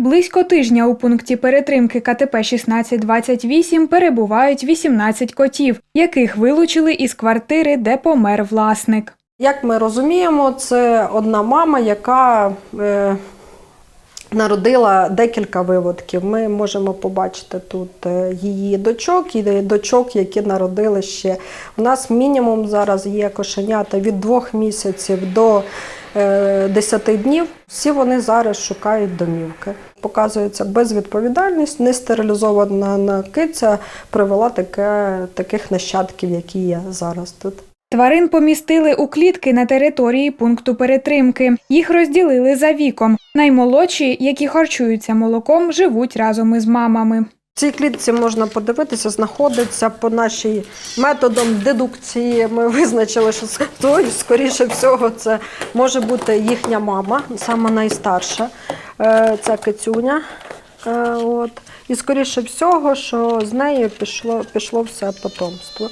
Близько тижня у пункті перетримки КТП 1628 перебувають 18 котів, яких вилучили із квартири, де помер власник. Як ми розуміємо, це одна мама, яка е, народила декілька виводків. Ми можемо побачити тут е, її дочок і дочок, які народили ще. У нас мінімум зараз є кошенята від двох місяців до е, 10 днів. Всі вони зараз шукають домівки. Показується безвідповідальність, нестерилізована киця привела таке, таких нащадків, які є зараз тут. Тварин помістили у клітки на території пункту перетримки. Їх розділили за віком. Наймолодші, які харчуються молоком, живуть разом із мамами. В цій клітці можна подивитися, знаходиться по нашій методом дедукції. Ми визначили, що той, скоріше всього, це може бути їхня мама, саме найстарша. Це кицюня. Е, От. І скоріше всього, що з нею пішло, пішло все потомство.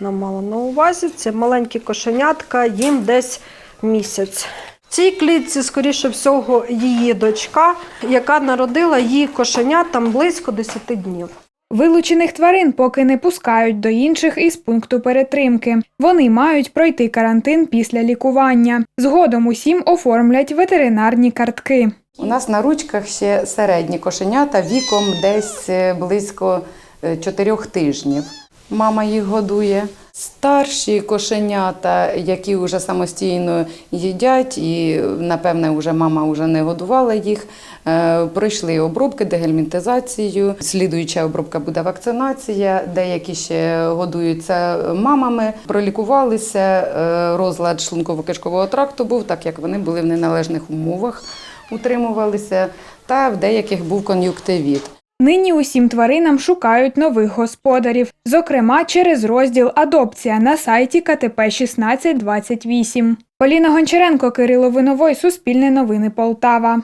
Нам мало на увазі. Це маленькі кошенятка, їм десь місяць. В цій клітці, скоріше всього, її дочка, яка народила її кошеня там близько 10 днів. Вилучених тварин поки не пускають до інших із пункту перетримки. Вони мають пройти карантин після лікування. Згодом усім оформлять ветеринарні картки. У нас на ручках ще середні кошенята віком десь е, близько 4 тижнів. Мама їх годує. Старші кошенята, які вже самостійно їдять, і напевне, вже мама вже не годувала їх. е, Пройшли обробки, дегельмінтизацію. Слідуюча обробка буде вакцинація. Деякі ще годуються мамами. Пролікувалися. е, Розлад шлунково-кишкового тракту був, так як вони були в неналежних умовах, утримувалися. Та в деяких був кон'юктивіт. Нині усім тваринам шукають нових господарів, зокрема через розділ Адопція на сайті КТП 1628. Поліна Гончаренко, Кирило Виновой, Суспільне новини Полтава.